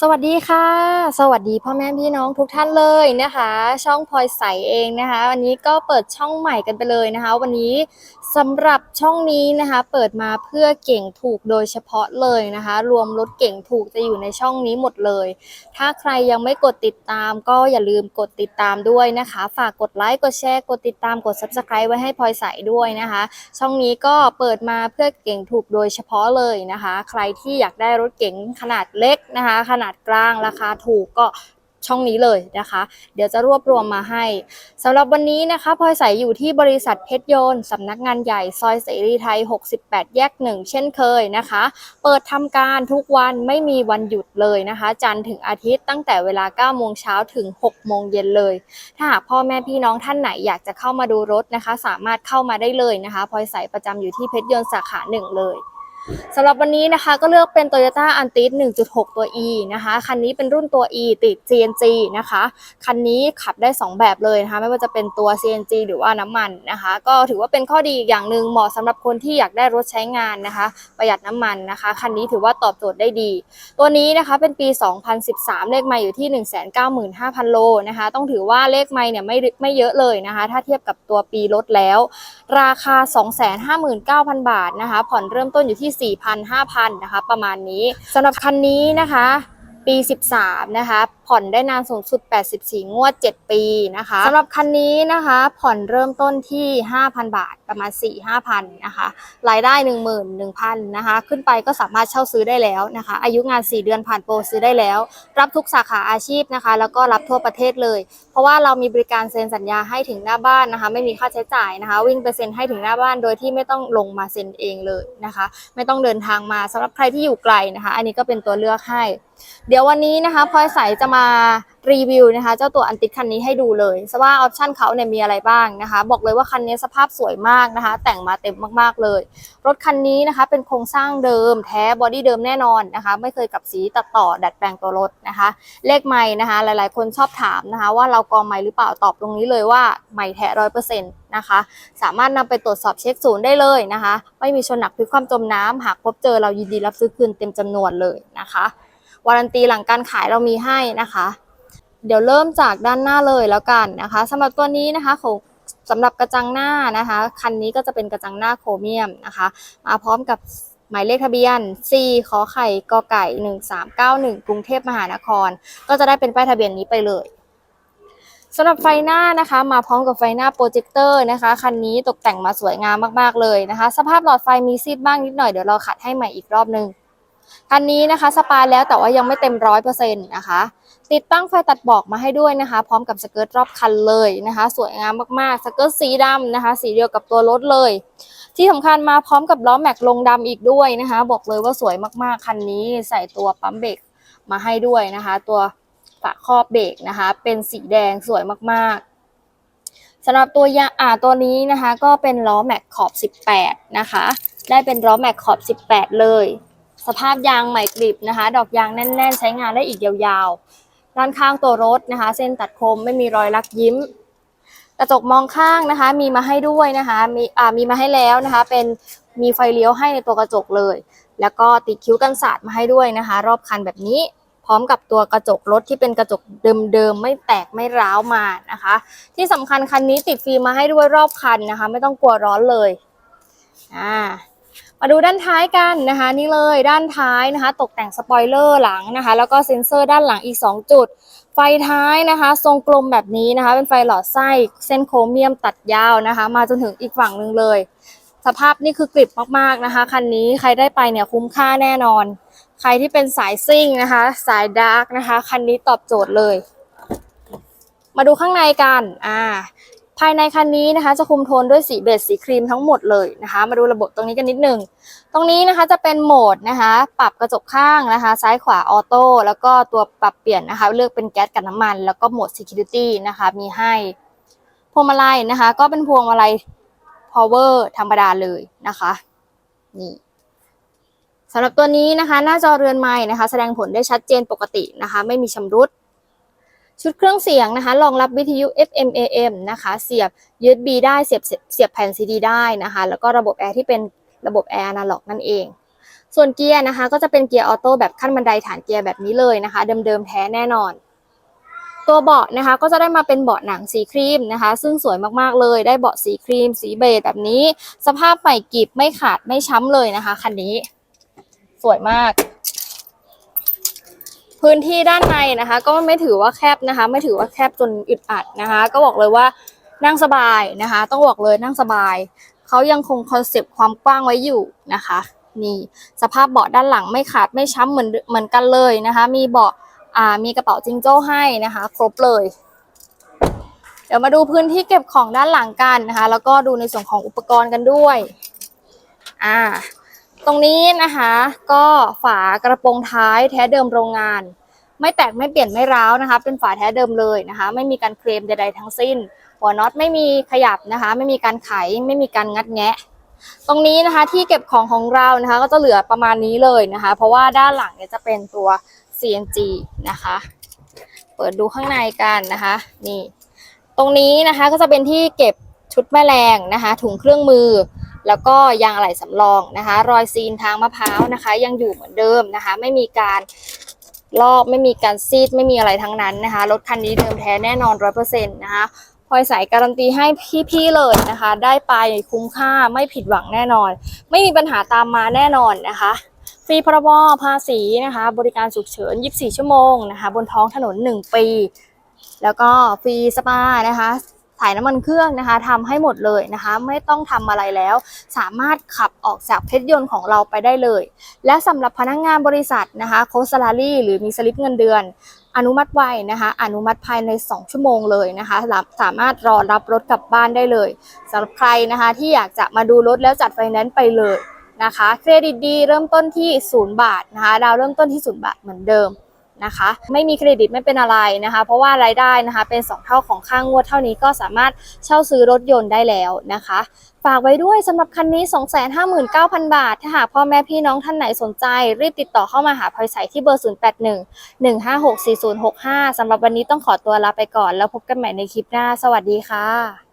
สวัสดีค่ะ สวัสดีพ่อแม่พี่น้องทุกท่านเลยนะคะ ช่องพลอยใสเองนะคะ วันนี้ก็เปิดช่องใหม่กันไปเลยนะคะ วันนี้สำหรับช่องนี้นะคะ เปิดมาเพื่อเก่งถูกโดยเฉพาะเลยนะคะ รวมรถเก่งถูกจะอยู่ในช่องนี้หมดเลย ถ้าใครยังไม่กดติดตามก็อย่าลืมกดติดตามด้วยนะคะ ฝากกดไลค์กดแชร์กดติดตามกด subscribe ไว้ให้พลอยใสด้วยนะคะ ช่องนี้ก็เปิดมาเพื่อเก่งถูกโดยเฉพาะเลยนะคะ ใครที่อยากได้รถเก๋งขนาดเล็กนะคะขนาดกลางราคาถูกก็ช่องนี้เลยนะคะ เดี๋ยวจะรวบรวมมาให้สำหรับวันนี้นะคะพลอยใสอยู่ที่บริษัทเพชรยนต์สำนักงานใหญ่ซอยเสรีไทย 68 แยกหนึ่งเช่นเคยนะคะ เปิดทำการทุกวันไม่มีวันหยุดเลยนะคะ จันทร์ถึงอาทิตย์ตั้งแต่เวลา 9 โมงเช้าถึง 6 โมงเย็นเลย ถ้าหากพ่อแม่พี่น้องท่านไหนอยากจะเข้ามาดูรถนะคะ สามารถเข้ามาได้เลยนะคะพลอยใสประจำอยู่ที่เพชรยนต์สาขาหนึ่งเลย สำหรับวันนี้นะคะก็เลือกเป็น Toyota a n t i s 1.6 ตัว E นะคะ คันนี้เป็นรุ่นตัว E ติด CNG นะคะ คันนี้ขับได้ 2 แบบเลยนะคะ ไม่ว่าจะเป็นตัว CNG หรือว่าน้ำมันนะคะ ก็ถือว่าเป็นข้อดีอย่างหนึ่งเหมาะสำหรับคนที่อยากได้รถใช้งานนะคะ ประหยัดน้ำมันนะคะ คันนี้ถือว่าตอบโจทย์ได้ดี ตัวนี้นะคะเป็นปี 2013 เลขไม่อยู่ที่ 195,000 โลนะคะ ต้องถือว่าเลขไม่เนี่ยไม่ไม่เยอะเลยนะคะ ถ้าเทียบกับตัวปีรถแล้ว ราคา 259,000 บาทนะคะ ผ่อนเริ่มต้นอยู่ที่4,000 5,000นะคะ ประมาณนี้สำหรับคันนี้นะคะ ปี 13 นะคะ ผ่อนได้นานสูงสุด 84 งวด 7 ปีนะคะสำหรับคันนี้นะคะ ผ่อนเริ่มต้นที่ 5,000 บาทประมาณ 4-5,000 นะคะ รายได้ 11,000 นะคะ ขึ้นไปก็สามารถเช่าซื้อได้แล้วนะคะ อายุงาน 4 เดือนผ่านโปรซื้อได้แล้ว รับทุกสาขาอาชีพนะคะ แล้วก็รับทั่วประเทศเลย เพราะว่าเรามีบริการเซ็นสัญญาให้ถึงหน้าบ้านนะคะ ไม่มีค่าใช้จ่ายนะคะ วิ่งไปเซ็นให้ถึงหน้าบ้านโดยที่ไม่ต้องลงมาเซ็นเองเลยนะคะ ไม่ต้องเดินทางมาสำหรับใครที่อยู่ไกลนะคะ อันนี้ก็เป็นตัวเลือกให้ เดี๋ยววันนี้นะคะพลอยใสจะมารีวิวนะคะ เจ้าตัวอันติดคันนี้ให้ดูเลยว่าออปชั่นเขาเนี่ยมีอะไรบ้างนะคะ บอกเลยว่าคันนี้สภาพสวยมากนะคะ แต่งมาเต็มมากๆเลย รถคันนี้นะคะ เป็นโครงสร้างเดิมแท้บอดี้เดิมแน่นอนนะคะ ไม่เคยกับสีตัดต่อดัดแปลงตัวรถนะคะ เลขไม้นะคะ หลายๆ คนชอบถามนะคะ ว่าเรากองไม้หรือเปล่าตอบตรงนี้เลยว่าไม้แท้ร้อยเปอร์เซ็นต์นะคะสามารถนำไปตรวจสอบเช็คศูนย์ได้เลยนะคะ ไม่มีชนหนักพลิกความจมน้ำหากพบเจอเรายินดีรับซื้อคืนเต็มจำนวนเลยนะคะ วารันตีหลังการขายเรามีให้นะคะ เดี๋ยวเริ่มจากด้านหน้าเลยแล้วกันนะคะสำหรับตัวนี้นะคะของสำหรับกระจังหน้านะคะ คันนี้ก็จะเป็นกระจังหน้าโครเมียมนะคะ มาพร้อมกับหมายเลขทะเบียน C ขอไข่กอไก่ 1391 กรุงเทพมหานคร ก็จะได้เป็นป้ายทะเบียนนี้ไปเลยสำหรับไฟหน้านะคะมาพร้อมกับไฟหน้าโปรเจคเตอร์นะคะคันนี้ตกแต่งมาสวยงามมากๆเลยนะคะ สภาพหลอดไฟมีซีดบ้างนิดหน่อยเดี๋ยวเราขัดให้ใหม่อีกรอบนึง คันนี้นะคะสปาแล้วแต่ว่ายังไม่เต็มร้อยเปอร์เซ็นต์นะคะ ติดตั้งไฟตัดบอกมาให้ด้วยนะคะ พร้อมกับสเกิร์ตรอบคันเลยนะคะ สวยงามมากๆ สเกิร์ตสีดำนะคะ สีเดียวกับตัวรถเลย ที่สำคัญมาพร้อมกับล้อแม็กลงดำอีกด้วยนะคะ บอกเลยว่าสวยมากๆคันนี้ใส่ตัวปั๊มเบรกมาให้ด้วยนะคะ ตัวฝาครอบเบรกนะคะ เป็นสีแดงสวยมากๆสำหรับตัวยาอ่าตัวนี้นะคะ ก็เป็นล้อแม็กขอบ 18 นะคะ ได้เป็นล้อแม็กขอบ 18 เลย สภาพยางใหม่กริบนะคะ ดอกยางแน่น ๆ ใช้งานได้อีกยาวๆ ด้านข้างตัวรถนะคะ เส้นตัดคมไม่มีรอยลักยิ้ม กระจกมองข้างนะคะ มีมาให้ด้วยนะคะ มีอ่ามีมาให้แล้วนะคะ เป็นมีไฟเลี้ยวให้ในตัวกระจกเลย แล้วก็ติดคิ้วกันสาดมาให้ด้วยนะคะ รอบคันแบบนี้พร้อมกับตัวกระจกรถที่เป็นกระจกเดิมๆไม่แตกไม่ร้าวมานะคะ ที่สำคัญคันนี้ติดฟิล์มมาให้ด้วยรอบคันนะคะ ไม่ต้องกลัวร้อนเลยอ่า มาดูด้านท้ายกันนะคะ นี่เลยด้านท้ายนะคะ ตกแต่งสปอยเลอร์หลังนะคะ แล้วก็เซ็นเซอร์ด้านหลังอีก 2 จุด ไฟท้ายนะคะ ทรงกลมแบบนี้นะคะ เป็นไฟหลอดไส้เส้นโครเมียมตัดยาวนะคะ มาจนถึงอีกฝั่งหนึ่งเลย สภาพนี่คือกริบมากๆนะคะคันนี้ใครได้ไปเนี่ยคุ้มค่าแน่นอน ใครที่เป็นสายซิ่งนะคะ สายดาร์กนะคะคันนี้ตอบโจทย์เลย มาดูข้างในกันอ่า ภายในคันนี้นะคะจะคุมโทนด้วยสีเบจสีครีมทั้งหมดเลยนะคะ มาดูระบบตรงนี้กันนิดนึง ตรงนี้นะคะจะเป็นโหมดนะคะ ปรับกระจกข้างนะคะ ซ้ายขวาออโต้แล้วก็ตัวปรับเปลี่ยนนะคะ เลือกเป็นแก๊สกับน้ำมัน แล้วก็โหมด Security นะคะ มีให้พวงมาลัยนะคะ ก็เป็นพวงมาลัย power ธรรมดาเลยนะคะนี่สำหรับตัวนี้นะคะ หน้าจอเรือนไม้นะคะ แสดงผลได้ชัดเจนปกตินะคะ ไม่มีชำรุด ชุดเครื่องเสียงนะคะรองรับวิทยุ FM AM นะคะ เสียบ USB ได้เสียบเสียบแผ่น CD ได้นะคะ แล้วก็ระบบแอร์ที่เป็นระบบแอร์อนาล็อกนั่นเอง ส่วนเกียร์นะคะ ก็จะเป็นเกียร์ออโต้แบบขั้นบันไดฐานเกียร์แบบนี้เลยนะคะ เดิมๆแท้แน่นอน ตัวเบาะนะคะก็จะได้มาเป็นเบาะหนังสีครีมนะคะ ซึ่งสวยมากๆเลยได้เบาะสีครีม สีเบจแบบนี้ สภาพใหม่กริบไม่ขาดไม่ช้ำเลยนะคะคันนี้ สวยมาก พื้นที่ด้านในนะคะ ก็ไม่ถือว่าแคบนะคะ ไม่ถือว่าแคบจนอึดอัดนะคะ ก็บอกเลยว่านั่งสบายนะคะ ต้องบอกเลยนั่งสบายเขายังคงคอนเซปต์ความกว้างไว้อยู่นะคะนี่สภาพเบาะด้านหลังไม่ขาดไม่ช้ำเหมือนเหมือนกันเลยนะคะ มีเบาะอ่ามีกระเป๋าจิงโจ้ให้นะคะ ครบเลย เดี๋ยวมาดูพื้นที่เก็บของด้านหลังกันนะคะ แล้วก็ดูในส่วนของอุปกรณ์กันด้วยอ่า ตรงนี้นะคะ ก็ฝากระโปรงท้ายแท้เดิมโรงงาน ไม่แตกไม่เปลี่ยนไม่ร้าวนะคะ เป็นฝาแท้เดิมเลยนะคะ ไม่มีการเคลมใดๆทั้งสิ้น หัวน็อตไม่มีขยับนะคะ ไม่มีการไขไม่มีการงัดแงะ ตรงนี้นะคะที่เก็บของของเรานะคะ ก็จะเหลือประมาณนี้เลยนะคะ เพราะว่าด้านหลังเนี่ยจะเป็นตัว CNG นะคะ เปิดดูข้างในกันนะคะ นี่ ตรงนี้นะคะก็จะเป็นที่เก็บชุดแม่แรงนะคะ ถุงเครื่องมือ แล้วก็ยางอะไหล่สำรองนะคะ รอยซีนทางมะพร้าวนะคะ ยังอยู่เหมือนเดิมนะคะ ไม่มีการลอกไม่มีการซีดไม่มีอะไรทั้งนั้นนะคะ รถคันนี้เดิมแท้แน่นอนร้อยเปอร์เซ็นต์นะคะพลอยใส่การันตีให้พี่ๆเลยนะคะ ได้ไปคุ้มค่าไม่ผิดหวังแน่นอน ไม่มีปัญหาตามมาแน่นอนนะคะฟรีพรบภาษีนะคะ บริการฉุกเฉิน 24 ชั่วโมงนะคะ บนท้องถนน 1 ปี แล้วก็ฟรีสปานะคะ ถ่ายน้ำมันเครื่องนะคะทำให้หมดเลยนะคะ ไม่ต้องทำอะไรแล้ว สามารถขับออกจากเพชรยนต์ของเราไปได้เลย และสำหรับพนักงงานบริษัทนะคะโค้ชลารี่หรือมีสลิปเงินเดือน อนุมัติไวนะคะอนุมัติภายใน 2 ชั่วโมงเลยนะคะสามารถรอรับรถกลับบ้านได้เลยสำหรับใครนะคะที่อยากจะมาดูรถแล้วจัดไฟแนนซ์ไปเลยนะคะเครดิตดีเริ่มต้นที่ 0 บาทนะคะดาวเริ่มต้นที่ 0 บาทเหมือนเดิม นะคะ ไม่มีเครดิตไม่เป็นอะไรนะคะ เพราะว่ารายได้นะคะเป็น 2 เท่าของค่างงวดเท่านี้ก็สามารถเช่าซื้อรถยนต์ได้แล้วนะคะ ฝากไว้ด้วยสำหรับคันนี้ 259,000 บาท ถ้าหากพ่อแม่พี่น้องท่านไหนสนใจ รีบติดต่อเข้ามาหาพลอยใสที่เบอร์ 081 156 4065สำหรับวันนี้ต้องขอตัวลาไปก่อน แล้วพบกันใหม่ในคลิปหน้า สวัสดีค่ะ